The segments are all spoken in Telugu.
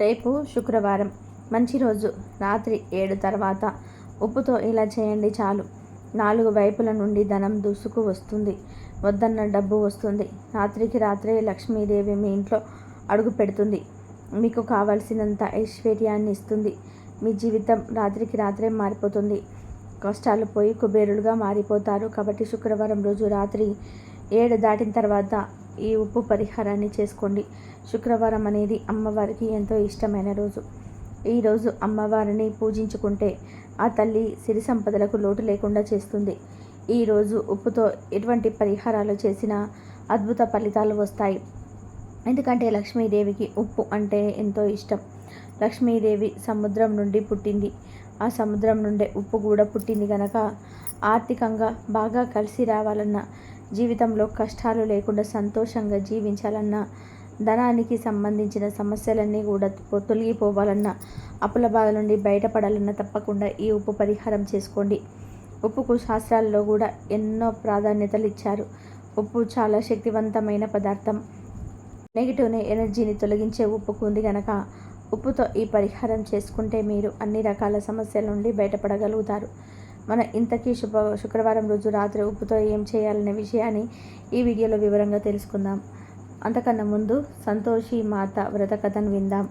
రేపు శుక్రవారం. మంచి రోజు. రాత్రి ఏడు తర్వాత. ఉప్పుతో ఇలా చేయండి చాలు. నాలుగు వైపుల నుండి ధనం దూసుకు వస్తుంది. వద్దన్న డబ్బు వస్తుంది. రాత్రికి రాత్రే లక్ష్మీదేవి మీ ఇంట్లో అడుగు పెడుతుంది. మీకు కావలసినంత ఐశ్వర్యాన్ని ఇస్తుంది. మీ జీవితం రాత్రికి రాత్రే మారిపోతుంది. కష్టాలు పోయి కుబేరులుగా మారిపోతారు. కాబట్టి శుక్రవారం రోజు రాత్రి ఏడు దాటిన తర్వాత ఈ ఉప్పు పరిహారాన్ని చేసుకోండి. శుక్రవారం అనేది అమ్మవారికి ఎంతో ఇష్టమైన రోజు. ఈరోజు అమ్మవారిని పూజించుకుంటే ఆ తల్లి సిరి సంపదలకు లోటు లేకుండా చేస్తుంది. ఈరోజు ఉప్పుతో ఎటువంటి పరిహారాలు చేసినా అద్భుత ఫలితాలు వస్తాయి. ఎందుకంటే లక్ష్మీదేవికి ఉప్పు అంటే ఎంతో ఇష్టం. లక్ష్మీదేవి సముద్రం నుండి పుట్టింది. ఆ సముద్రం నుండే ఉప్పు కూడా పుట్టింది కనుక ఆర్థికంగా బాగా కలిసి రావాలన్నా జీవితంలో కష్టాలు లేకుండా సంతోషంగా జీవించాలన్నా ధనానికి సంబంధించిన సమస్యలన్నీ కూడా తొలగిపోవాలన్నా అప్పుల బాధ నుండి బయటపడాలన్నా తప్పకుండా ఈ ఉప్పు పరిహారం చేసుకోండి. ఉప్పుకు శాస్త్రాల్లో కూడా ఎన్నో ప్రాధాన్యతలు ఇచ్చారు. ఉప్పు చాలా శక్తివంతమైన పదార్థం. నెగిటివ్ ఎనర్జీని తొలగించే ఉప్పుకు ఉంది గనక ఉప్పుతో ఈ పరిహారం చేసుకుంటే మీరు అన్ని రకాల సమస్యల నుండి బయటపడగలుగుతారు. మన ఇంతకీ శుభ శుక్రవారం రోజు రాత్రి ఉప్పుతో ఏం చేయాలనే విషయాన్ని ఈ వీడియోలో వివరంగా తెలుసుకుందాం. అంతకన్నా ముందు సంతోషి మాత వ్రత కథను విందాం.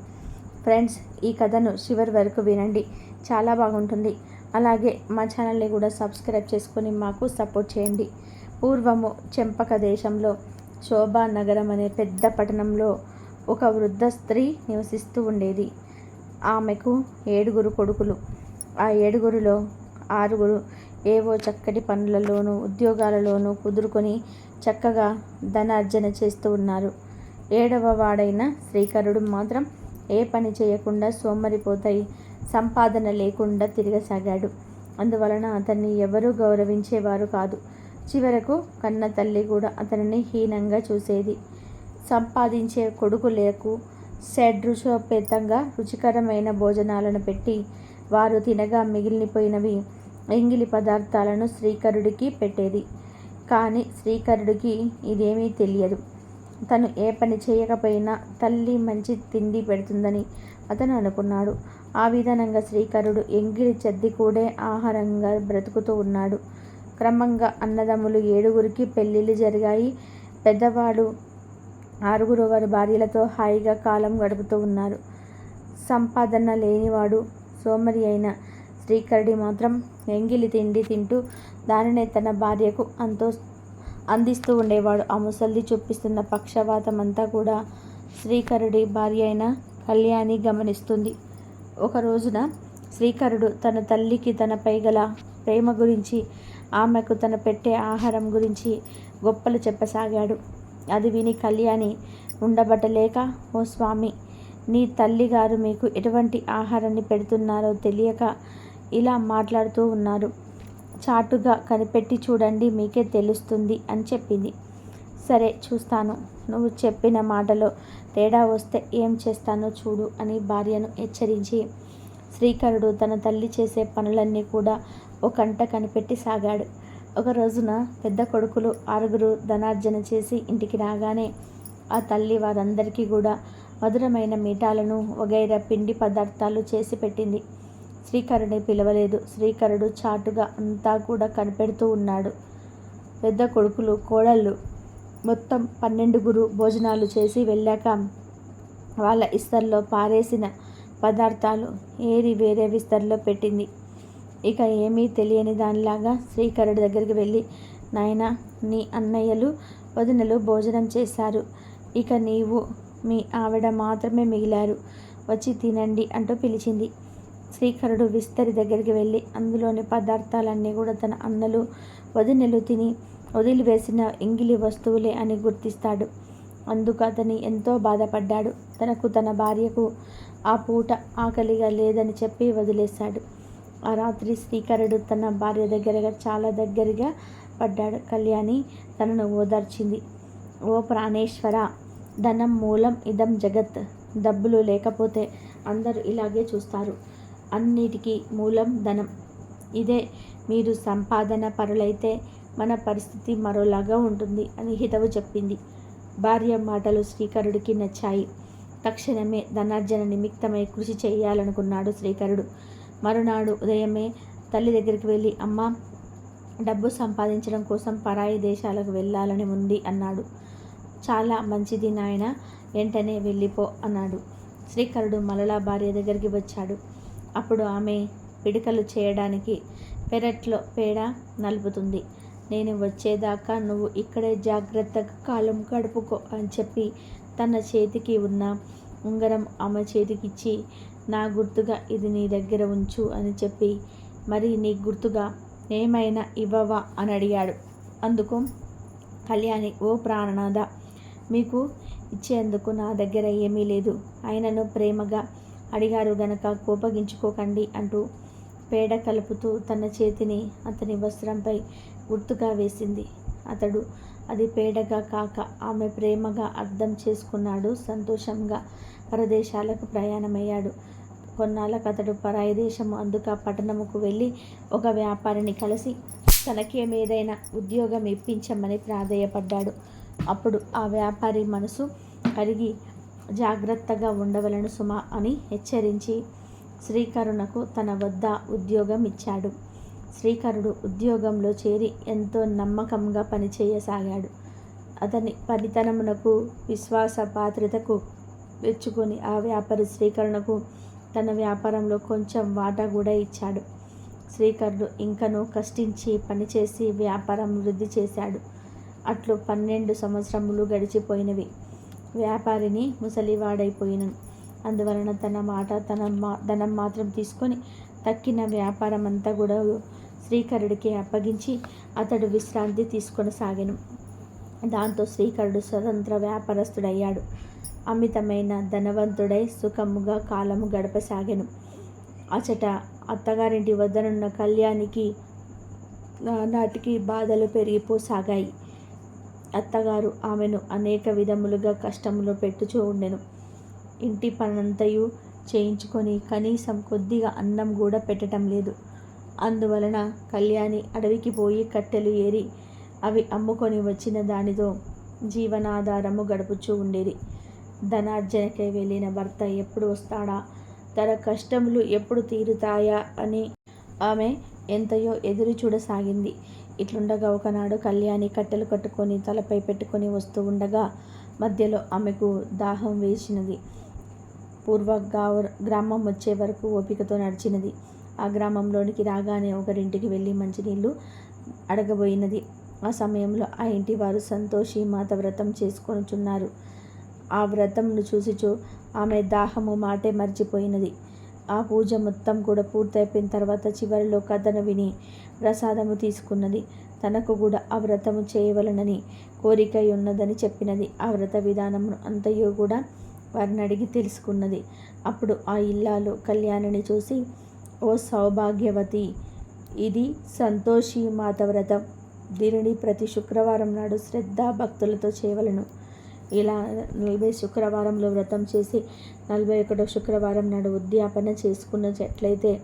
ఫ్రెండ్స్ ఈ కథను చివరి వరకు వినండి. చాలా బాగుంటుంది. అలాగే మా ఛానల్ని కూడా సబ్స్క్రైబ్ చేసుకొని మాకు సపోర్ట్ చేయండి. పూర్వము చెంపక దేశంలో శోభా నగరం అనే పెద్ద పట్టణంలో ఒక వృద్ధ స్త్రీ నివసిస్తూ ఉండేది. ఆమెకు ఏడుగురు కొడుకులు. ఆ ఏడుగురిలో ఆరుగురు ఏవో చక్కటి పనులలోనూ ఉద్యోగాలలోనూ కుదురుకొని చక్కగా ధనార్జన చేస్తూ ఉన్నారు. ఏడవ వాడైన శ్రీకరుడు మాత్రం ఏ పని చేయకుండా సోమరిపోతాయి సంపాదన లేకుండా తిరగసాగాడు. అందువలన అతన్ని ఎవరూ గౌరవించేవారు కాదు. చివరకు కన్న తల్లి కూడా అతనిని హీనంగా చూసేది. సంపాదించే కొడుకులకు షడ్రుషోపేతంగా రుచికరమైన భోజనాలను పెట్టి వారు తినగా మిగిలిపోయినవి ఎంగిలి పదార్థాలను శ్రీకరుడికి పెట్టేది. కానీ శ్రీకరుడికి ఇదేమీ తెలియదు. తను ఏ పని చేయకపోయినా తల్లి మంచి తిండి పెడుతుందని అతను అనుకున్నాడు. ఆ విధానంగా శ్రీకరుడు ఎంగిలి చెద్ది కూడే ఆహారంగా బ్రతుకుతూ ఉన్నాడు. క్రమంగా అన్నదమ్ములు ఏడుగురికి పెళ్ళిళ్ళు జరిగాయి. పెద్దవాడు ఆరుగురు వారి భార్యలతో హాయిగా కాలం గడుపుతూ ఉన్నారు. సంపాదన లేనివాడు సోమరి అయిన శ్రీకరుడి మాత్రం ఎంగిలి తిండి తింటూ దానినే తన భార్యకు అంతో అందిస్తూ ఉండేవాడు. ఆ ముసల్ది చూపిస్తున్న పక్షవాతం అంతా కూడా శ్రీకరుడి భార్య అయిన కళ్యాణి గమనిస్తుంది. ఒక రోజున శ్రీకరుడు తన తల్లికి తనపై గల ప్రేమ గురించి ఆమెకు తన పెట్టే ఆహారం గురించి గొప్పలు చెప్పసాగాడు. అది విని కళ్యాణి ఉండబట్టలేక ఓ స్వామి నీ తల్లిగారు మీకు ఎటువంటి ఆహారాన్ని పెడుతున్నారో తెలియక ఇలా మాట్లాడుతూ ఉన్నారు. చాటుగా కనిపెట్టి చూడండి మీకే తెలుస్తుంది అని చెప్పింది. సరే చూస్తాను. నువ్వు చెప్పిన మాటలో తేడా వస్తే ఏం చేస్తానో చూడు అని భార్యను హెచ్చరించి శ్రీకరుడు తన తల్లి చేసే పనులన్నీ కూడా ఒక కంట కనిపెట్టి సాగాడు. ఒక రోజున పెద్ద కొడుకులు ఆరుగురు ధనార్జన చేసి ఇంటికి రాగానే ఆ తల్లి వారందరికీ కూడా మధురమైన మీఠాలను వగైరా పిండి పదార్థాలు చేసి పెట్టింది. శ్రీకరుని పిలవలేదు. శ్రీకరుడు చాటుగా అంతా కూడా కనిపెడుతూ ఉన్నాడు. పెద్ద కొడుకులు కోడళ్ళు మొత్తం పన్నెండుగురు భోజనాలు చేసి వెళ్ళాక వాళ్ళ ఇస్తర్లో పారేసిన పదార్థాలు ఏరి వేరే విస్తర్లో పెట్టింది. ఇక ఏమీ తెలియని దానిలాగా శ్రీకరుడి దగ్గరికి వెళ్ళి నాయన నీ అన్నయ్యలు వదినలు భోజనం చేశారు. ఇక నీవు మీ ఆవిడ మాత్రమే మిగిలారు. వచ్చి తినండి అంటూ పిలిచింది. శ్రీకరుడు విస్తరి దగ్గరికి వెళ్ళి అందులోని పదార్థాలన్నీ కూడా తన అన్నలు వదినెలు తిని వదిలివేసిన ఎంగిలి వస్తువులే అని గుర్తిస్తాడు. అందుకు అతని ఎంతో బాధపడ్డాడు. తనకు తన భార్యకు ఆ పూట ఆకలిగా లేదని చెప్పి వదిలేశాడు. ఆ రాత్రి శ్రీకరుడు తన భార్య దగ్గరగా చాలా దగ్గరగా పడ్డాడు. కళ్యాణి తనను ఓదార్చింది. ఓ ప్రాణేశ్వర ధనం మూలం ఇదం జగత్. డబ్బులు లేకపోతే అందరూ ఇలాగే చూస్తారు. అన్నిటికీ మూలం ధనం. ఇదే మీరు సంపాదన పరులైతే మన పరిస్థితి మరోలాగా ఉంటుంది అని హితవు చెప్పింది. భార్య మాటలు శ్రీకరుడికి నచ్చాయి. తక్షణమే ధనార్జన నిమిత్తమై కృషి చేయాలనుకున్నాడు శ్రీకరుడు. మరునాడు ఉదయమే తల్లి దగ్గరికి వెళ్ళి అమ్మ డబ్బు సంపాదించడం కోసం పరాయి దేశాలకు వెళ్ళాలని ఉంది అన్నాడు. చాలా మంచిది నాయన వెంటనే వెళ్ళిపో అన్నాడు. శ్రీకరుడు మలలా భార్య దగ్గరికి వచ్చాడు. అప్పుడు ఆమె పిడికలు చేయడానికి పెరట్లో పేడ నలుపుతుంది. నేను వచ్చేదాకా నువ్వు ఇక్కడే జాగ్రత్తగా కాలం గడుపుకో అని చెప్పి తన చేతికి ఉన్న ఉంగరం ఆమె చేతికిచ్చి నా గుర్తుగా ఇది నీ దగ్గర ఉంచు అని చెప్పి మరి నీ గుర్తుగా ఏమైనా ఇవ్వవా అని అడిగాడు. అందుకు కళ్యాణి ఓ ప్రాణనాథ మీకు ఇచ్చేందుకు నా దగ్గర ఏమీ లేదు. ఆయనను ప్రేమగా అడిగారు గనక కోపగించుకోకండి అంటూ పేడ కలుపుతూ తన చేతిని అతని వస్త్రంపై గుర్తుగా వేసింది. అతడు అది పేడగా కాక ఆమె ప్రేమగా అర్థం చేసుకున్నాడు సంతోషంగా పరదేశాలకు ప్రయాణమయ్యాడు. కొన్నాళ్ళకు అతడు పరాయి దేశము అందుక పట్టణముకు వెళ్ళి ఒక వ్యాపారిని కలిసి తనకేమేదైనా ఉద్యోగం ఇప్పించమని ప్రాధేయపడ్డాడు. అప్పుడు ఆ వ్యాపారి మనసు కరిగి జాగ్రత్తగా ఉండవలను సుమ అని హెచ్చరించి శ్రీకరుణకు తన వద్ద ఉద్యోగం ఇచ్చాడు. శ్రీకరుడు ఉద్యోగంలో చేరి ఎంతో నమ్మకంగా పనిచేయసాగాడు. అతని పనితనమునకు విశ్వాస పాత్రతకు మెచ్చుకొని ఆ వ్యాపారి శ్రీకరుణకు తన వ్యాపారంలో కొంచెం వాటా కూడా ఇచ్చాడు. శ్రీకరుడు ఇంకను కష్టించి పనిచేసి వ్యాపారం వృద్ధి చేశాడు. అట్లు పన్నెండు సంవత్సరములు గడిచిపోయినవి. వ్యాపారిని ముసలివాడైపోయినను. అందువలన తన మాట తన మా ధనం మాత్రం తీసుకొని తక్కిన వ్యాపారం అంతా కూడా శ్రీకరుడికి అప్పగించి అతడు విశ్రాంతి తీసుకొనసాగాను దాంతో శ్రీకరుడు స్వతంత్ర వ్యాపారస్తుడయ్యాడు. అమితమైన ధనవంతుడై సుఖముగా కాలము గడపసాగాను. అచట అత్తగారింటి వద్దనున్న కళ్యాణికి నాటికి బాధలు పెరిగిపోసాగాయి. అత్తగారు ఆమెను అనేక విధములుగా కష్టములో పెట్టుచూ ఉండెను. ఇంటి పనంతయు చేయించుకొని కనీసం కొద్దిగా అన్నం కూడా పెట్టడం లేదు. అందువలన కళ్యాణి అడవికి పోయి కట్టెలు ఏరి అవి అమ్ముకొని వచ్చిన దానితో జీవనాధారము గడుపుచూ ఉండేది. ధనార్జనకై వెళ్ళిన భర్త ఎప్పుడు వస్తాడా? తన కష్టములు ఎప్పుడు తీరుతాయా? అని ఆమె ఎంతయో ఎదురు చూడసాగింది ఇట్లుండగా ఒకనాడు కళ్యాణి కట్టెలు కట్టుకొని తలపై పెట్టుకొని వస్తూ ఉండగా మధ్యలో ఆమెకు దాహం వేసినది. పూర్వ గ్రామం వచ్చే వరకు ఓపికతో నడిచినది. ఆ గ్రామంలోనికి రాగానే ఒకరింటికి వెళ్ళి మంచినీళ్ళు అడగబోయినది. ఆ సమయంలో ఆ ఇంటి వారు సంతోషి మాత వ్రతం చేసుకొనుచున్నారు. ఆ వ్రతంను చూసిచో ఆమె దాహము మాటే మర్చిపోయినది. ఆ పూజ మొత్తం కూడా పూర్తయిపోయిన తర్వాత చివరిలో కథను విని ప్రసాదము తీసుకున్నది. తనకు కూడా ఆ వ్రతము చేయవలనని కోరిక ఉన్నదని చెప్పినది. ఆ వ్రత విధానమును అంతయో కూడా వారిని అడిగి తెలుసుకున్నది. అప్పుడు ఆ ఇల్లాలు కళ్యాణిని చూసి ఓ సౌభాగ్యవతి ఇది సంతోషి మాత వ్రతం. దీనిని ప్రతి శుక్రవారం నాడు శ్రద్ధ భక్తులతో చేయవలను. ఇలా నలభై శుక్రవారంలో వ్రతం చేసి నలభై ఒకటో శుక్రవారం నాడు ఉద్యాపన చేసుకున్నట్లయితే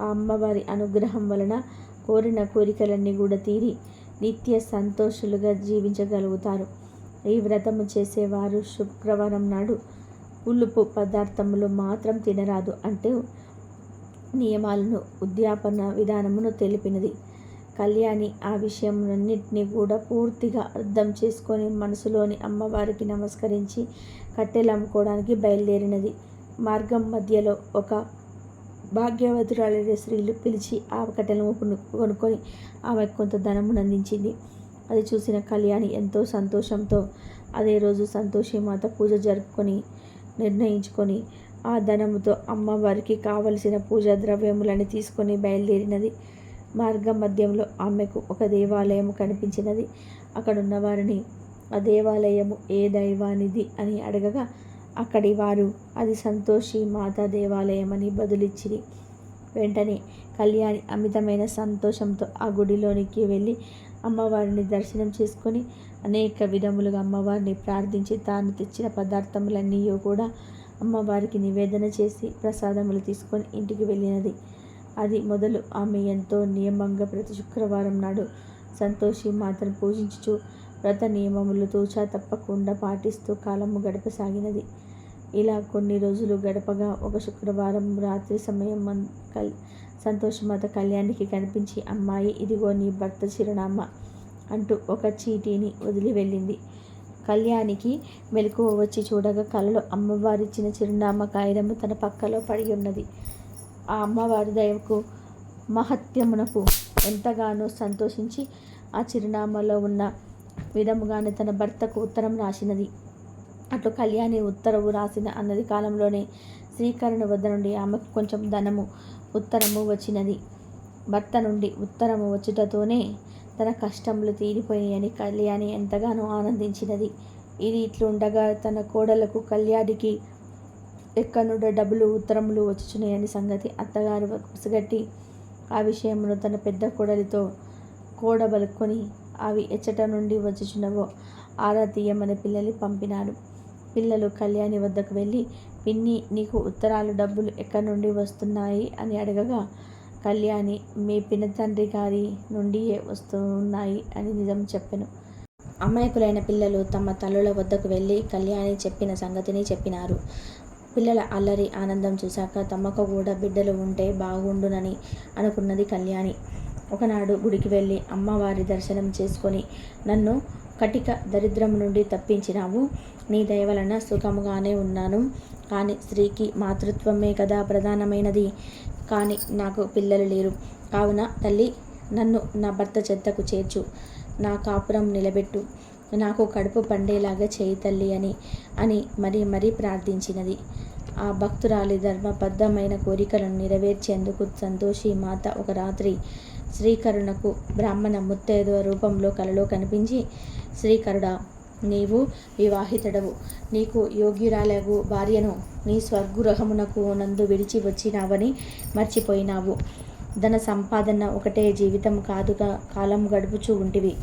ఆ అమ్మవారి అనుగ్రహం వలన కోరిన కోరికలన్నీ కూడా తీరి నిత్య సంతోషులుగా జీవించగలుగుతారు. ఈ వ్రతము చేసేవారు శుక్రవారం నాడు పులుపు పదార్థములు మాత్రం తినరాదు అంటే నియమాలను ఉద్యాపన విధానమును తెలిపినది. కళ్యాణి ఆ విషయంలన్నింటినీ కూడా పూర్తిగా అర్థం చేసుకొని మనసులోని అమ్మవారికి నమస్కరించి కట్టెలు అమ్ముకోవడానికి బయలుదేరినది. మార్గం మధ్యలో ఒక భాగ్యవతురాలైన స్త్రీలు పిలిచి ఆ కట్టెలను కొనుక్కొని ఆమె కొంత ధనమును అందించింది. అది చూసిన కళ్యాణి ఎంతో సంతోషంతో అదే రోజు సంతోషి మాత పూజ జరుపుకొని నిర్ణయించుకొని ఆ ధనముతో అమ్మవారికి కావలసిన పూజా ద్రవ్యములని తీసుకొని బయలుదేరినది. మార్గం మధ్యంలో ఆమెకు ఒక దేవాలయం కనిపించినది. అక్కడున్న వారిని ఆ దేవాలయము ఏ దైవానిది? అని అడగగా అక్కడి వారు అది సంతోషి మాతా దేవాలయం అని బదులిచ్చిరి. వెంటనే కళ్యాణి అమితమైన సంతోషంతో ఆ గుడిలోనికి వెళ్ళి అమ్మవారిని దర్శనం చేసుకొని అనేక విధములుగా అమ్మవారిని ప్రార్థించి తాను తెచ్చిన పదార్థములన్నీ కూడా అమ్మవారికి నివేదన చేసి ప్రసాదములు తీసుకొని ఇంటికి వెళ్ళినది. అది మొదలు. ఆమె ఎంతో నియమంగా ప్రతి శుక్రవారం నాడు సంతోషి మాతను పూజించుచు వ్రత నియమములు తూచా తప్పకుండా పాటిస్తూ కాలము గడపసాగినది. ఇలా కొన్ని రోజులు గడపగా ఒక శుక్రవారం రాత్రి సమయం కల్ సంతోషమాత కళ్యాణికి కనిపించి అమ్మాయి ఇదిగో నీ భర్త చిరునామా అంటూ ఒక చీటీని వదిలి వెళ్ళింది. కళ్యాణికి మెలకువ వచ్చి చూడగా కలలో అమ్మవారిచ్చిన చిరునామా కాగితము తన పక్కలో పడి ఉన్నది. ఆ అమ్మవారి దయకు మహత్యమునకు ఎంతగానో సంతోషించి ఆ చిరునామాలో ఉన్న విధముగానే తన భర్తకు ఉత్తరం రాసినది. అటు కళ్యాణి ఉత్తరవు రాసిన అన్నది కాలంలోనే శ్రీకరణ వద్ద నుండి ఆమెకు కొంచెం ధనము ఉత్తరము వచ్చినది. భర్త నుండి ఉత్తరము వచ్చుటతోనే తన కష్టములు తీరిపోయాయని కళ్యాణి ఎంతగానో ఆనందించినది. ఇది ఇట్లుండగా తన కోడలకు కళ్యాణికి ఎక్కనుండ డబ్బులు ఉత్తరములు వచ్చుచున్నాయని సంగతి అత్తగారు పసిగట్టి ఆ విషయంలో తన పెద్ద కోడలితో కూడబలుకొని అవి ఎచ్చట నుండి వచ్చుచున్నవో ఆరా తీయమని పిల్లలు పంపినారు పిల్లలు కళ్యాణి వద్దకు వెళ్ళి పిన్ని నీకు ఉత్తరాలు డబ్బులు ఎక్కడి నుండి వస్తున్నాయి అని అడగగా కళ్యాణి మీ పినతండ్రి గారి నుండియే వస్తున్నాయి అని నిజం చెప్పెను. అమాయకులైన పిల్లలు తమ తల్లుల వద్దకు వెళ్ళి కళ్యాణి చెప్పిన సంగతిని చెప్పినారు. పిల్లల అల్లరి ఆనందం చూశాక తమకు కూడా బిడ్డలు ఉంటే బాగుండునని అనుకున్నది కళ్యాణి. ఒకనాడు గుడికి వెళ్ళి అమ్మవారి దర్శనం చేసుకొని నన్ను కటిక దరిద్రం నుండి తప్పించినావు. నీ దయవలన సుఖముగానే ఉన్నాను. కానీ స్త్రీకి మాతృత్వమే కదా ప్రధానమైనది. కానీ నాకు పిల్లలు లేరు. కావున తల్లి నన్ను నా భర్త చెత్తకు చేర్చు. నా కాపురం నిలబెట్టు. నాకు కడుపు పండేలాగా చేయి తల్లి అని అని మరీ మరీ ప్రార్థించినది. ఆ భక్తురాలి ధర్మబద్ధమైన కోరికలను నెరవేర్చేందుకు సంతోషి మాత ఒక రాత్రి శ్రీకరుణకు బ్రాహ్మణ ముత్తైదువ రూపంలో కలలో కనిపించి శ్రీకరుడా నీవు వివాహితడవు. నీకు యోగ్యురాలగు భార్యను నీ స్వర్గృహమునకు నందు విడిచి వచ్చినావని మర్చిపోయినావు. ధన సంపాదన ఒకటే జీవితం కాదుగా కాలం గడుపుచూ ఉంటివి.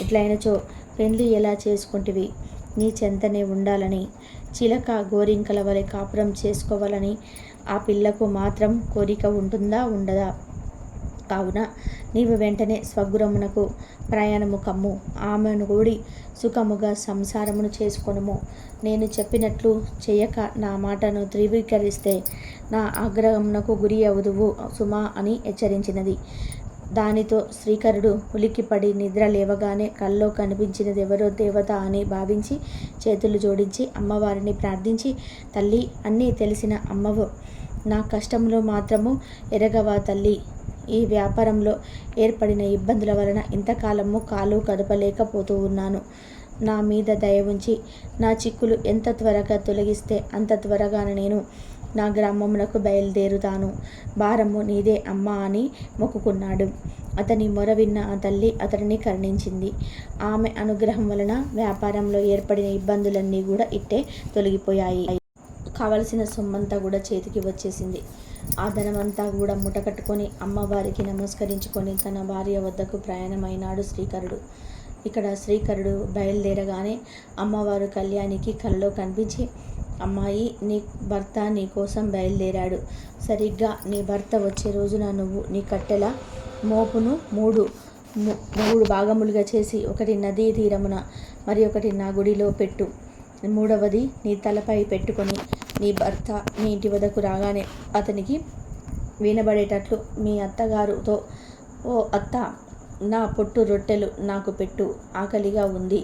ఎట్లయినచో పెళ్ళి ఎలా చేసుకుంటివి? నీ చెంతనే ఉండాలని చిలక గోరింకల వలె కాపురం చేసుకోవాలని ఆ పిల్లకు మాత్రం కోరిక ఉంటుందా ఉండదా? కావున నీవు వెంటనే స్వగృహమునకు ప్రయాణము కమ్ము. ఆమెను కూడి సుఖముగా సంసారమును చేసుకొనుము. నేను చెప్పినట్లు చేయక నా మాటను ధృవీకరిస్తే నా ఆగ్రహమునకు గురి అవుదువు సుమా అని హెచ్చరించినది. దానితో శ్రీకరుడు ఉలిక్కిపడి నిద్ర లేవగానే కల్లో కనిపించినదెవరో దేవత అని భావించి చేతులు జోడించి అమ్మవారిని ప్రార్థించి తల్లి అన్నీ తెలిసిన అమ్మవు. నా కష్టంలో మాత్రము ఎరగవా తల్లి? ఈ వ్యాపారంలో ఏర్పడిన ఇబ్బందుల వలన ఇంతకాలము కాలు కదపలేకపోతూ ఉన్నాను. నా మీద దయ ఉంచి నా చిక్కులు ఎంత త్వరగా తొలగిస్తే అంత త్వరగా నేను నా గ్రామమునకు బయలుదేరుతాను. భారము నీదే అమ్మా అని మొక్కుకున్నాడు. అతని మొర విన్న ఆ తల్లి అతడిని కరుణించింది. ఆమె అనుగ్రహం వలన వ్యాపారంలో ఏర్పడిన ఇబ్బందులన్నీ కూడా ఇట్టే తొలగిపోయాయి. కావలసిన సొమ్మంతా కూడా చేతికి వచ్చేసింది. ఆ ధనమంతా కూడా ముటకట్టుకొని అమ్మవారికి నమస్కరించుకొని తన భార్య వద్దకు ప్రయాణమైనాడు శ్రీకరుడు. ఇక్కడ శ్రీకరుడు బయలుదేరగానే అమ్మవారు కళ్యాణికి కలలో కనిపించి అమ్మాయి నీ భర్త నీ కోసం బయలుదేరాడు. సరిగ్గా నీ భర్త వచ్చే రోజున నువ్వు నీ కట్టెల మోపును మూడు మూడు భాగములుగా చేసి ఒకటి నదీ తీరమున మరి ఒకటి నా గుడిలో పెట్టు. మూడవది నీ తలపై పెట్టుకొని నీ భర్త నీ ఇంటి వద్దకు రాగానే అతనికి వినబడేటట్లు మీ అత్తగారుతో ఓ అత్త నా పొట్టు రొట్టెలు నాకు పెట్టు ఆకలిగా ఉంది.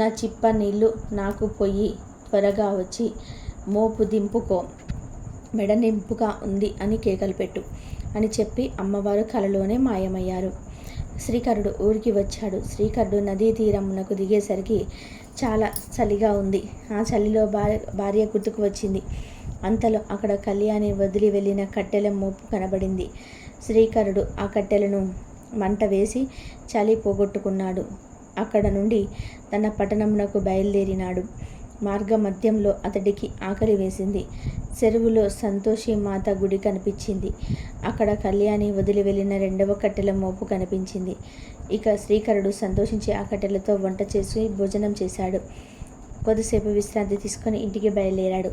నా చిప్ప నీళ్ళు నాకు పొయ్యి త్వరగా వచ్చి మోపు దింపుకో మెడ నింపుగా ఉంది అని కేకలు పెట్టు అని చెప్పి అమ్మవారు కలలోనే మాయమయ్యారు. శ్రీకరుడు ఊరికి వచ్చాడు. శ్రీకరుడు నదీ తీరమునకు దిగేసరికి చాలా చలిగా ఉంది. ఆ చలిలో భార్య భార్య గుర్తుకు వచ్చింది. అంతలో అక్కడ కళ్యాణి వదిలి వెళ్ళిన కట్టెల మోపు కనబడింది. శ్రీకరుడు ఆ కట్టెలను మంట వేసి చలి పోగొట్టుకున్నాడు. అక్కడ నుండి తన పట్టణమునకు బయలుదేరినాడు. మార్గ మధ్యంలో అతడికి ఆకలి వేసింది. చెరువులో సంతోషి మాత గుడి కనిపించింది. అక్కడ కళ్యాణి వదిలి వెళ్ళిన రెండవ కట్టెల మోపు కనిపించింది. ఇక శ్రీకరుడు సంతోషించి ఆ కట్టెలతో వంట చేసి భోజనం చేశాడు. కొద్దిసేపు విశ్రాంతి తీసుకొని ఇంటికి బయలుదేరాడు.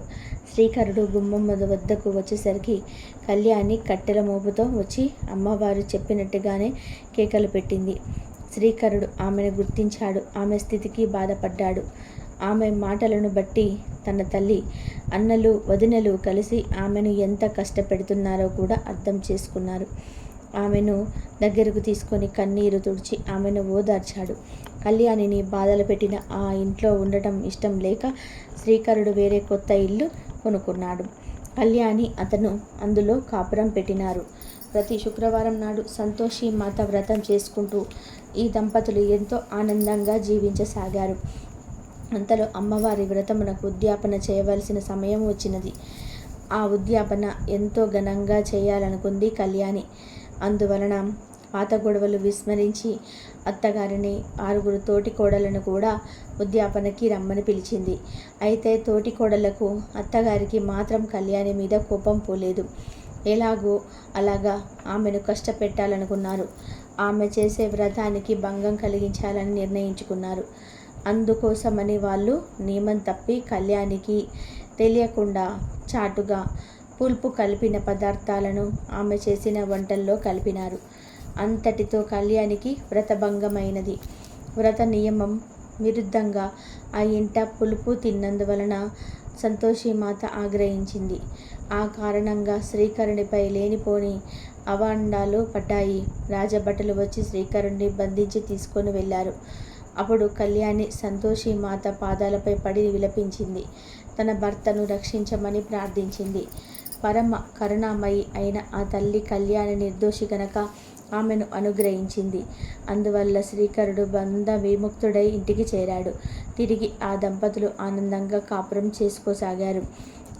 శ్రీకరుడు గుమ్మం వద్దకు వచ్చేసరికి కళ్యాణి కట్టెల మోపుతో వచ్చి అమ్మవారు చెప్పినట్టుగానే కేకలు పెట్టింది. శ్రీకరుడు ఆమెను గుర్తించాడు. ఆమె స్థితికి బాధపడ్డాడు. ఆమె మాటలను బట్టి తన తల్లి అన్నలు వదినలు కలిసి ఆమెను ఎంత కష్టపెడుతున్నారో కూడా అర్థం చేసుకున్నారు. ఆమెను దగ్గరకు తీసుకొని కన్నీరు తుడిచి ఆమెను ఓదార్చాడు. కళ్యాణిని బాధలు పెట్టిన ఆ ఇంట్లో ఉండటం ఇష్టం లేక శ్రీకరుడు వేరే కొత్త ఇల్లు కొనుక్కున్నాడు. కళ్యాణి అతను అందులో కాపురం పెట్టినారు. ప్రతి శుక్రవారం నాడు సంతోషి మాత వ్రతం చేసుకుంటూ ఈ దంపతులు ఎంతో ఆనందంగా జీవించసాగారు. అంతలో అమ్మవారి వ్రతమునకు ఉద్యాపన చేయవలసిన సమయం వచ్చినది. ఆ ఉద్యాపన ఎంతో ఘనంగా చేయాలనుకుంది కళ్యాణి. అందువలన పాత గొడవలు విస్మరించి అత్తగారిని ఆరుగురు తోటి కోడలను కూడా ఉద్యాపనకి రమ్మని పిలిచింది. అయితే తోటి కోడలకు అత్తగారికి మాత్రం కళ్యాణి మీద కోపం పోలేదు. ఎలాగో అలాగా ఆమెను కష్టపెట్టాలనుకున్నారు. ఆమె చేసే వ్రతానికి భంగం కలిగించాలని నిర్ణయించుకున్నారు. అందుకోసమని వాళ్ళు నియమం తప్పి కళ్యాణికి తెలియకుండా చాటుగా పులుపు కలిపిన పదార్థాలను ఆమె చేసిన వంటల్లో కలిపినారు. అంతటితో కళ్యాణికి వ్రతభంగమైనది. వ్రత నియమం విరుద్ధంగా ఆ ఇంట పులుపు తిన్నందువలన సంతోషిమాత ఆగ్రహించింది. ఆ కారణంగా శ్రీకరునిపై లేనిపోని అవాండాలు పడ్డాయి. రాజభటులు వచ్చి శ్రీకరుణ్ణి బంధించి తీసుకొని వెళ్ళారు. అప్పుడు కళ్యాణి సంతోషి మాత పాదాలపై పడి విలపించింది. తన భర్తను రక్షించమని ప్రార్థించింది. పరమ కరుణామయి అయిన ఆ తల్లి కళ్యాణి నిర్దోషి గనక ఆమెను అనుగ్రహించింది. అందువల్ల శ్రీకరుడు బంధ విముక్తుడై ఇంటికి చేరాడు. తిరిగి ఆ దంపతులు ఆనందంగా కాపురం చేసుకోసాగారు.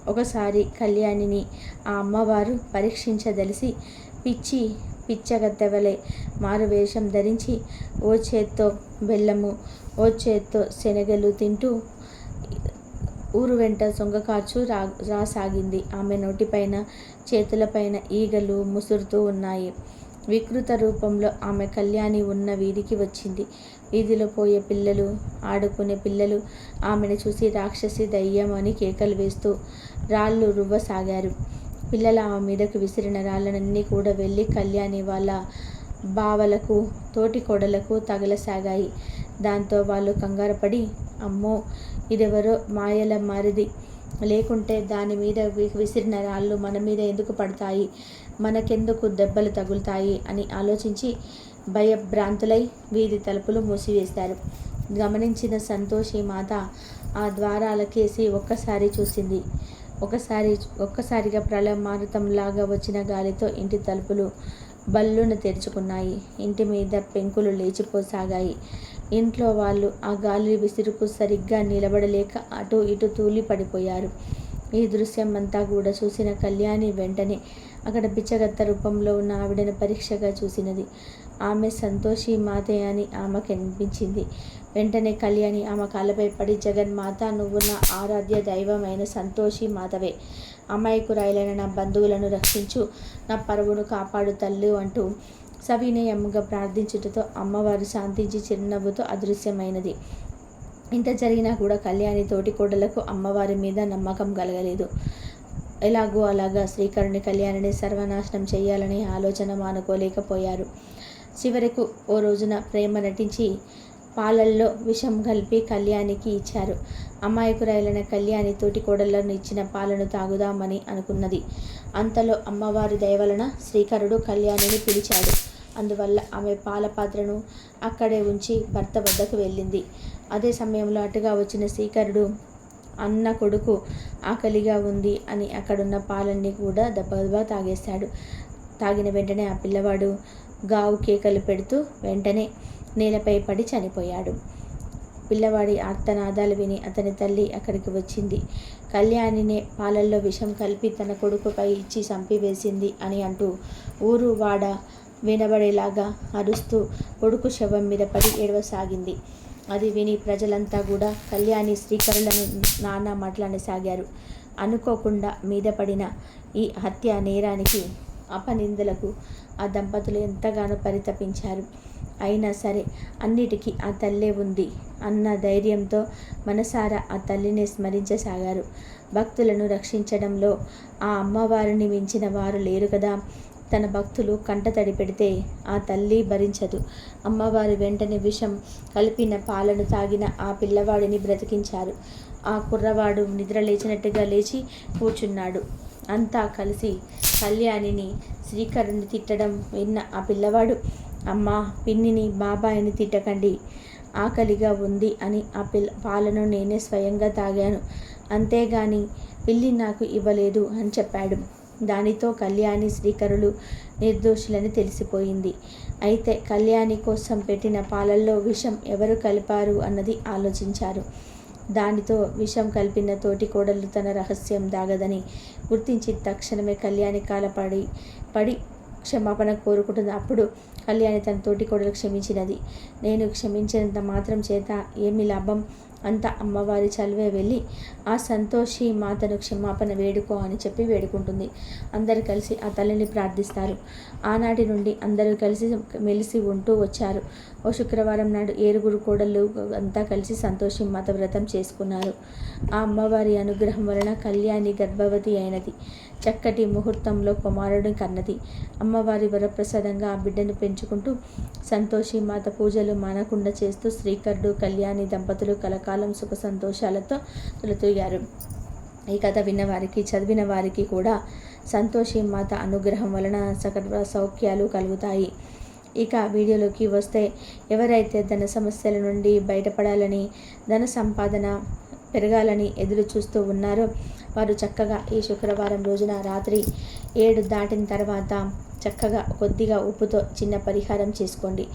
ఒకసారి కళ్యాణిని ఆ అమ్మవారు పరీక్షించదలిసి పిచ్చి పిచ్చగద్దెవలె? మారు వేషం ధరించి ఓ చేత్తో బెల్లము ఓ చేత్తో శనగలు తింటూ ఊరు వెంట సొంగకార్చు రా రాసాగింది. ఆమె నోటిపైన చేతులపైన ఈగలు ముసురుతూ ఉన్నాయి. వికృత రూపంలో ఆమె కళ్యాణి ఉన్న వీధికి వచ్చింది. వీధిలో పోయే పిల్లలు ఆడుకునే పిల్లలు ఆమెను చూసి రాక్షసి దయ్యం అని కేకలు వేస్తూ రాళ్ళు రువ్వసాగారు. పిల్లల ఆమె మీదకు విసిరిన రాళ్ళనన్నీ కూడా వెళ్ళి కళ్యాణి వాళ్ళ బావలకు తోటి కొడలకు తగలసాగాయి. దాంతో వాళ్ళు కంగారపడి అమ్మో ఇదెవరో మాయల మారిది. లేకుంటే దాని మీద విసిరిన రాళ్ళు మన మీద ఎందుకు పడతాయి? మనకెందుకు దెబ్బలు తగులుతాయి? అని ఆలోచించి భయభ్రాంతులై వీధి తలుపులు మూసివేశారు. గమనించిన సంతోషి మాత ఆ ద్వారాలకేసి ఒక్కసారి చూసింది. ఒకసారి ఒక్కసారిగా ప్రళయమారుతంలాగా వచ్చిన గాలితో ఇంటి తలుపులు బల్లును తెరుచుకున్నాయి. ఇంటి మీద పెంకులు లేచిపోసాగాయి. ఇంట్లో వాళ్ళు ఆ గాలి విసురుకు సరిగ్గా నిలబడలేక అటు ఇటు తూలి పడిపోయారు. ఈ దృశ్యం అంతా కూడా చూసిన కళ్యాణి వెంటనే అక్కడ బిచ్చగత్త రూపంలో ఉన్న ఆవిడను పరీక్షగా చూసినది. ఆమె సంతోషి మాతే అని ఆమెకు అనిపించింది వెంటనే కళ్యాణి ఆమె కాళ్ళపై పడి జగన్మాత నువ్వు నా ఆరాధ్య దైవమైన సంతోషి మాతవే అమాయకురాయలైన నా బంధువులను రక్షించు. నా పరువును కాపాడు తల్లి అంటూ సవినయముగా ప్రార్థించుటతో అమ్మవారు శాంతించి చిరునవ్వుతో అదృశ్యమైనది. ఇంత జరిగినా కూడా కళ్యాణి తోటి కోడలకు అమ్మవారి మీద నమ్మకం కలగలేదు. ఎలాగో అలాగా శ్రీకరుని కళ్యాణిని సర్వనాశనం చేయాలనే ఆలోచన మానుకోలేకపోయారు. చివరకు ఓ రోజున ప్రేమ నటించి పాలల్లో విషం కలిపి కళ్యాణికి ఇచ్చారు. అమాయకురాయలైన కళ్యాణి తోటి కోడళ్ళను ఇచ్చిన పాలను తాగుదామని అనుకున్నది. అంతలో అమ్మవారి దయవలన శ్రీకరుడు కళ్యాణిని పిలిచాడు. అందువల్ల ఆమె పాల పాత్రను అక్కడే ఉంచి భర్త వద్దకు వెళ్ళింది. అదే సమయంలో అటుగా వచ్చిన శ్రీకరుడు అన్న కొడుకు ఆకలిగా ఉంది అని అక్కడున్న పాలన్నీ కూడా దెబ్బదెబ్బ తాగేశాడు. తాగిన వెంటనే ఆ పిల్లవాడు గావు కేకలు పెడుతూ వెంటనే నేలపై పడి చనిపోయాడు. పిల్లవాడి ఆర్తనాదాలు విని అతని తల్లి అక్కడికి వచ్చింది. కళ్యాణినే పాలల్లో విషం కలిపి తన కొడుకుపై ఇచ్చి చంపివేసింది అని అంటూ ఊరు వాడ వినబడేలాగా అరుస్తూ కొడుకు శవం మీద పడి ఏడవసాగింది. అది విని ప్రజలంతా కూడా కళ్యాణి శ్రీకరులను నానా మాట్లాడసాగారు. అనుకోకుండా మీద పడిన ఈ హత్య నేరానికి అపనిందలకు ఆ దంపతులు ఎంతగానో పరితపించారు. అయినా సరే అన్నిటికీ ఆ తల్లే ఉంది అన్న ధైర్యంతో మనసారా ఆ తల్లిని స్మరించసాగారు. భక్తులను రక్షించడంలో ఆ అమ్మవారిని మించిన వారు లేరు కదా. తన భక్తులు కంటతడి పెడితే ఆ తల్లి భరించదు. అమ్మవారు వెంటనే విషం కలిపిన పాలను తాగిన ఆ పిల్లవాడిని బ్రతికించారు. ఆ కుర్రవాడు నిద్ర లేచినట్టుగా లేచి కూర్చున్నాడు. అంతా కలిసి కళ్యాణిని శ్రీకరుని తిట్టడం విన్న ఆ పిల్లవాడు అమ్మా పిన్నిని బాబాయిని తిట్టకండి. ఆకలిగా ఉంది అని ఆ పిల్ల పాలను నేనే స్వయంగా తాగాను. అంతేగాని పిల్లి నాకు ఇవ్వలేదు అని చెప్పాడు. దానితో కళ్యాణి శ్రీకరులు నిర్దోషులని తెలిసిపోయింది. అయితే కళ్యాణి కోసం పెట్టిన పాలల్లో విషం ఎవరు కలిపారు అన్నది ఆలోచించారు. దానితో విషం కలిపిన తోటి కోడలు తన రహస్యం దాగదని గుర్తించి తక్షణమే కళ్యాణి కాలపడి పడి క్షమాపణ కోరుకుంటుంది. అప్పుడు కళ్యాణి తన తోటి కోడలు క్షమించినది. నేను క్షమించినంత మాత్రం చేత ఏమి లాభం? అంత అమ్మవారి చలివే వెళ్ళి ఆ సంతోషి మాతను క్షమాపణ వేడుకో అని చెప్పి వేడుకుంటుంది. అందరు కలిసి ఆ తల్లిని ప్రార్థిస్తారు. ఆనాటి నుండి అందరూ కలిసి మెలిసి ఉంటూ వచ్చారు. ఓ శుక్రవారం నాడు ఏరుగురు కోడళ్ళు అంతా కలిసి సంతోషి మాత వ్రతం చేసుకున్నారు. ఆ అమ్మవారి అనుగ్రహం వలన కళ్యాణి గర్భవతి అయినది. చక్కటి ముహూర్తంలో కుమారుడిని కన్నది. అమ్మవారి వరప్రసాదంగా ఆ బిడ్డను పెంచుకుంటూ సంతోషి మాత పూజలు మానకుండా చేస్తూ శ్రీకరుడు కళ్యాణి దంపతులు కలకాలం సుఖ సంతోషాలతో తొలతూగారు. ఈ కథ విన్నవారికి చదివిన వారికి కూడా సంతోషి మాత అనుగ్రహం వలన సకల సౌఖ్యాలు కలుగుతాయి. ఇక వీడియోలోకి వస్తే ఎవరైతే ధన సమస్యల నుండి బయటపడాలని ధన సంపాదన పెరగాలని ఎదురు చూస్తూ ఉన్నారో వారు చక్కగా ఈ శుక్రవారం రోజున రాత్రి ఏడు దాటిన తర్వాత చక్కగా కొద్దిగా ఉప్పుతో చిన్న పరిహారం చేసుకోండి.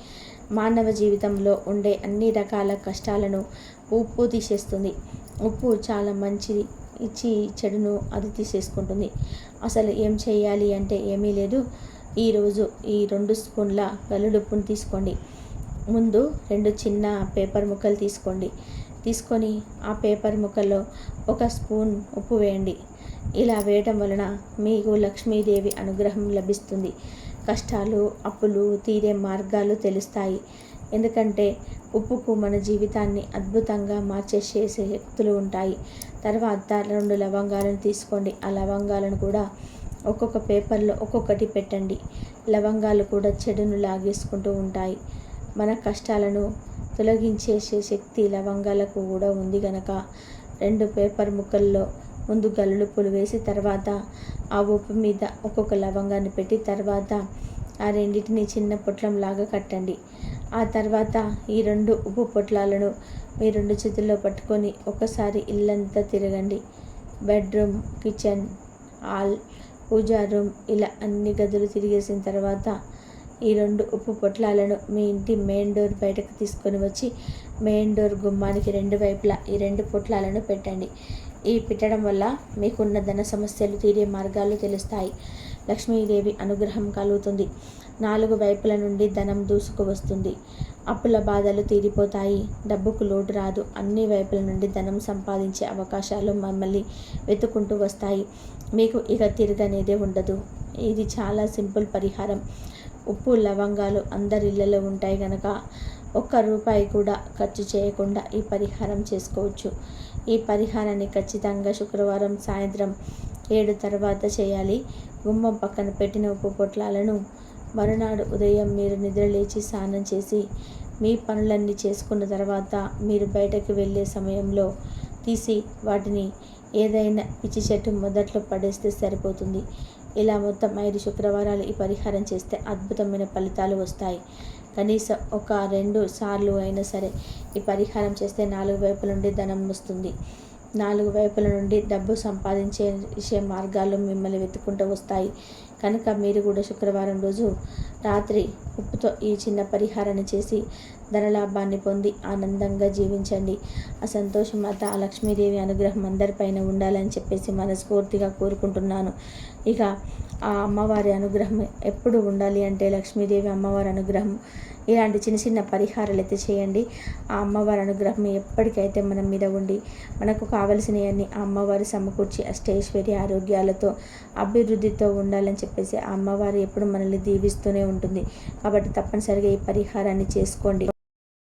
మానవ జీవితంలో ఉండే అన్ని రకాల కష్టాలను ఉప్పు తీసేస్తుంది. ఉప్పు చాలా మంచిది. ఇచ్చి చెడును అది తీసేసుకుంటుంది. అసలు ఏం చేయాలి అంటే ఏమీ లేదు. ఈరోజు ఈ రెండు స్పూన్ల వెల్లుడుప్పును తీసుకోండి. ముందు రెండు చిన్న పేపర్ ముక్కలు తీసుకోండి. తీసుకొని ఆ పేపర్ ముక్కల్లో ఒక స్పూన్ ఉప్పు వేయండి. ఇలా వేయటం వలన మీకు లక్ష్మీదేవి అనుగ్రహం లభిస్తుంది. కష్టాలు అప్పులు తీరే మార్గాలు తెలుస్తాయి. ఎందుకంటే ఉప్పుకు మన జీవితాన్ని అద్భుతంగా మార్చేసే శక్తులు ఉంటాయి. తర్వాత రెండు లవంగాలను తీసుకోండి. ఆ లవంగాలను కూడా ఒక్కొక్క పేపర్లో ఒక్కొక్కటి పెట్టండి. లవంగాలు కూడా చెడును లాగేసుకుంటూ ఉంటాయి. మన కష్టాలను తొలగించేసే శక్తి లవంగాలకు కూడా ఉంది గనక. రెండు పేపర్ ముక్కల్లో ముందు గల్లుప్పులు వేసి తర్వాత ఆ ఉప్పు మీద ఒక్కొక్క లవంగాన్ని పెట్టి తర్వాత ఆ రెండింటిని చిన్న పొట్లంలాగా కట్టండి. ఆ తర్వాత ఈ రెండు ఉప్పు పొట్లాలను మీ రెండు చేతుల్లో పట్టుకొని ఒకసారి ఇల్లంతా తిరగండి. Bedroom kitchen hall puja room ఇలా అన్ని గదులు తిరిగేసిన తర్వాత ఈ రెండు ఉప్పు పొట్లాలను మీ ఇంటి మెయిన్ డోర్ బయటకు తీసుకొని వచ్చి మెయిన్ డోర్ గుమ్మానికి రెండు వైపులా ఈ రెండు పొట్లాలను పెట్టండి. ఈ పెట్టడం వల్ల మీకున్న ధన సమస్యలు తీరే మార్గాలు తెలుస్తాయి. లక్ష్మీదేవి అనుగ్రహం కలుగుతుంది. నాలుగు వైపుల నుండి ధనం దూసుకు వస్తుంది. అప్పుల బాధలు తీరిపోతాయి. డబ్బుకు లోటు రాదు. అన్ని వైపుల నుండి ధనం సంపాదించే అవకాశాలు మమ్మల్ని వెతుకుంటూ వస్తాయి. మీకు ఇక తిరగనేదే ఉండదు. ఇది చాలా సింపుల్ పరిహారం. ఉప్పు లవంగాలు అందరి ఇళ్ళలో ఉంటాయి కనుక ఒక్క రూపాయి కూడా ఖర్చు చేయకుండా ఈ పరిహారం చేసుకోవచ్చు. ఈ పరిహారాన్ని ఖచ్చితంగా శుక్రవారం సాయంత్రం ఏడు తర్వాత చేయాలి. గుమ్మం పక్కన పెట్టిన ఉప్పు పొట్లాలను మరునాడు ఉదయం మీరు నిద్రలేచి స్నానం చేసి మీ పనులన్నీ చేసుకున్న తర్వాత మీరు బయటకు వెళ్ళే సమయంలో తీసి వాటిని ఏదైనా పిచ్చి చెట్టు మొదట్లో పడేస్తే సరిపోతుంది. ఇలా మొత్తం ఐదు శుక్రవారాలు ఈ పరిహారం చేస్తే అద్భుతమైన ఫలితాలు వస్తాయి. కనీసం ఒక రెండు సార్లు అయినా సరే ఈ పరిహారం చేస్తే నాలుగు వైపుల నుండి ధనం వస్తుంది. నాలుగు వైపుల నుండి డబ్బు సంపాదించే విషయ మార్గాలు మిమ్మల్ని వెతుక్కుంటూ వస్తాయి. కనుక మీరు కూడా శుక్రవారం రోజు రాత్రి ఉప్పుతో ఈ చిన్న పరిహారాన్ని చేసి ధనలాభాన్ని పొంది ఆనందంగా జీవించండి. ఆ సంతోషం మాత ఆ లక్ష్మీదేవి అనుగ్రహం అందరిపైన ఉండాలని చెప్పేసి మనస్ఫూర్తిగా కోరుకుంటున్నాను. ఇక ఆ అమ్మవారి అనుగ్రహం ఎప్పుడు ఉండాలి అంటే లక్ష్మీదేవి అమ్మవారి అనుగ్రహం. ఇలాంటి చిన్న చిన్న పరిహారాలు అయితే చేయండి. ఆ అమ్మవారి అనుగ్రహం ఎప్పటికైతే మన మీద ఉండి మనకు కావలసినవన్నీ ఆ అమ్మవారి సమకూర్చి అష్టైశ్వర్య ఆరోగ్యాలతో అభివృద్ధితో ఉండాలని చెప్పేసి ఆ అమ్మవారు ఎప్పుడు మనల్ని దీవిస్తూనే ఉంటుంది. కాబట్టి తప్పనిసరిగా ఈ పరిహారాన్ని చేసుకోండి.